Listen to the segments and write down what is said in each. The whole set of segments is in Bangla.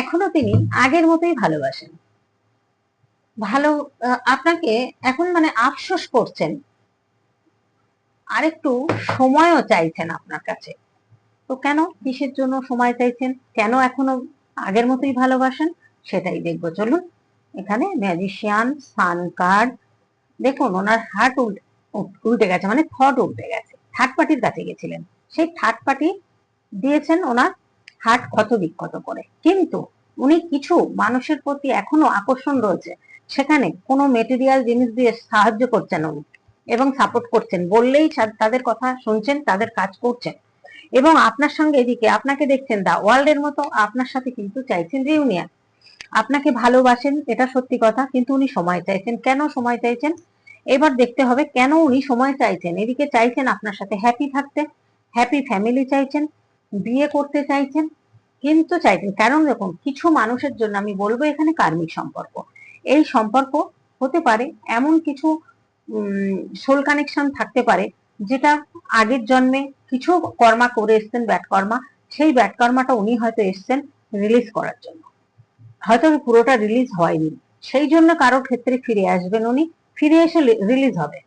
এখনও তিনি আগের মতোই ভালোবাসেন। ভালো আপনাকে এখন মানে আফসোস করছেন। আরেকটু সময়ও চাইছেন আপনার কাছে। তো কেন কিসের জন্য সময় চাইছেন? কেন এখনও আগের মতোই ভালোবাসেন? সেটাই দেখব। চলুন, এখানে ম্যাজিশিয়ান সান কার্ড দেখুন ওনার হার্ট উল্টে গেছে মানে থট উল্টে গেছে। থার্ড পার্টির কাছে গেছিলেন। সেই থার্ড পার্টি দিয়েছেন ওনার হার্ট ক্ষত বিক্ষত করে। কিন্তু উনি কিছু মানুষের প্রতি এখনও আকর্ষণ রয়েছে। সেখানে কোনো মেটেরিয়াল জিনিস দিয়ে সাহায্য করছেন উনি এবং সাপোর্ট করছেন। বললেই তাদের কথা শুনছেন, তাদের কাজ করছেন। এবং আপনার সঙ্গে এদিকে আপনাকে দেখছেন দা ওয়ার্ল্ডের মতো, আপনার সাথে কিন্তু চাইছেন রিউনিয়ন আপনাকে ভালোবাসেন, এটা সত্যি কথা, কিন্তু উনি সময় চাইছেন। কেন সময় চাইছেন? এবার দেখতে হবে কেন উনি সময় চাইছেন। এদিকে চাইছেন আপনার সাথে হ্যাপি থাকতে হ্যাপি ফ্যামিলি চাইছেন। বিয়ে করতে চাইছেন? কিন্তু চাইছেন। কারণ দেখুন, কিছু মানুষের জন্য আমি বলব এখানে কার্মিক সম্পর্ক। এই সম্পর্ক হতে পারে এমন কিছু সোল কানেকশন থাকতে পারে যেটা আগের জন্মে কিছু কর্মা করে এসছেন ব্যাট কর্মা সেই ব্যাট কর্মাটা উনি হয়তো এসছেন রিলিজ করার জন্য। হয়তো পুরোটা রিলিজ হয়নি। সেই জন্য কারোর ক্ষেত্রে ফিরে আসবেন উনি, ফিরে এসে রিলিজ হবে।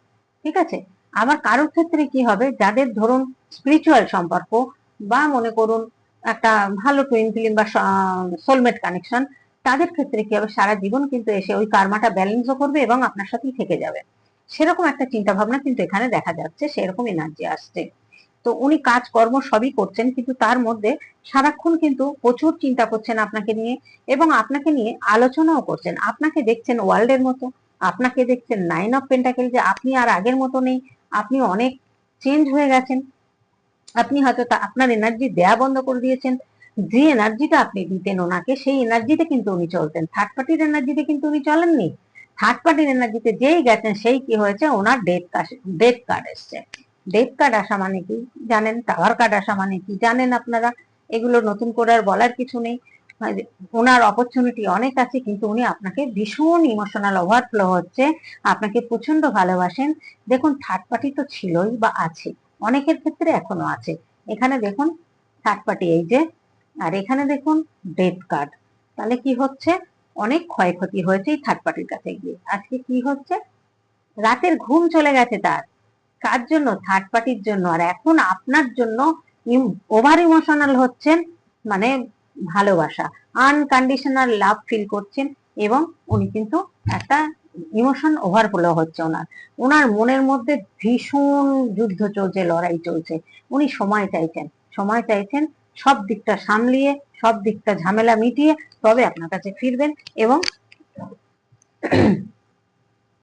ঠিক আছে? আবার কারোর ক্ষেত্রে কি হবে? যাদের ধরুন স্পিরিচুয়াল সম্পর্ক বা মনে করুন একটা ভালো টুইন ফিল্ম বা সোলমেট কানেকশন তাদের ক্ষেত্রে কি হবে? সারা জীবন কিন্তু এসে ওই কার্মাটা ব্যালেন্সও করবে এবং আপনার সাথেই থেকে যাবে। সেরকম একটা চিন্তা ভাবনা কিন্তু এখানে দেখা যাচ্ছে, সেরকম এনার্জি আসছে। তো উনি কাজ কর্ম সবই করছেন, কিন্তু তার মধ্যে সারাক্ষণ কিন্তু প্রচুর চিন্তা করছেন আপনাকে নিয়ে এবং আপনাকে নিয়ে আলোচনাও করছেন। আপনাকে দেখছেন ওয়ার্ল্ডের মতো, আপনাকে দেখছেন নাইন অফ পেন্টাকেল যে আপনি আর আগের মতো নেই, আপনি অনেক চেঞ্জ হয়ে গেছেন। আপনি হয়তো আপনার এনার্জি দেয়া বন্ধ করে দিয়েছেন। যে এনার্জিটা আপনি দিতেন ওনাকে, সেই এনার্জিতে কিন্তু উনি চলতেন। থার্ড পার্টির এনার্জিতে কিন্তু উনি চলেননি। থার্ড পার্টির এনার্জিতে যেই গেছেন, সেই কি হয়েছে? ওনার ডেথ ডেথ কার্ড এসছে। ডেথ কার্ড আসা মানে কি? জানেন? টাওয়ার কার্ড আসা মানে কি? জানেন আপনারা? এগুলো নতুন করে আর বলার কিছু নেই। মানে ওনার অপরচুনিটি অনেক আছে, কিন্তু উনি আপনাকে ভীষণ ইমোশনাল ওভারফ্লো হচ্ছে। আপনাকে প্রচণ্ড ভালোবাসেন। দেখুন থার্ড পার্টি তো ছিলই বা আছে। অনেকের ক্ষেত্রে এখনও আছে। এখানে দেখুন থার্ড পার্টি এই যে আর এখানে দেখুন ডেথ কার্ড তাহলে কি হচ্ছে? অনেক ক্ষয়ক্ষতি হয়েছে এই থার্ড পার্টির কাছে গিয়ে। আজকে কি হচ্ছে? রাতের ঘুম চলে গেছে তার। কার জন্য? থার্ড পার্টির জন্য। আর এখন আপনার জন্য ওভার ইমোশনাল হচ্ছেন মানে ভালোবাসা। আনকন্ডিশনাল লাভ ফিল করছেন এবং উনি কিন্তু একটা ইমোশন ওভারফ্লো হচ্ছে ওনার। ওনার মনের মধ্যে ভীষণ যুদ্ধ চলছে, লড়াই চলছে। উনি সময় চাইছেন সময় চাইছেন সব দিকটা সামলিয়ে, সব দিকটা ঝামেলা মিটিয়ে তবে আপনার কাছে ফিরবেন এবং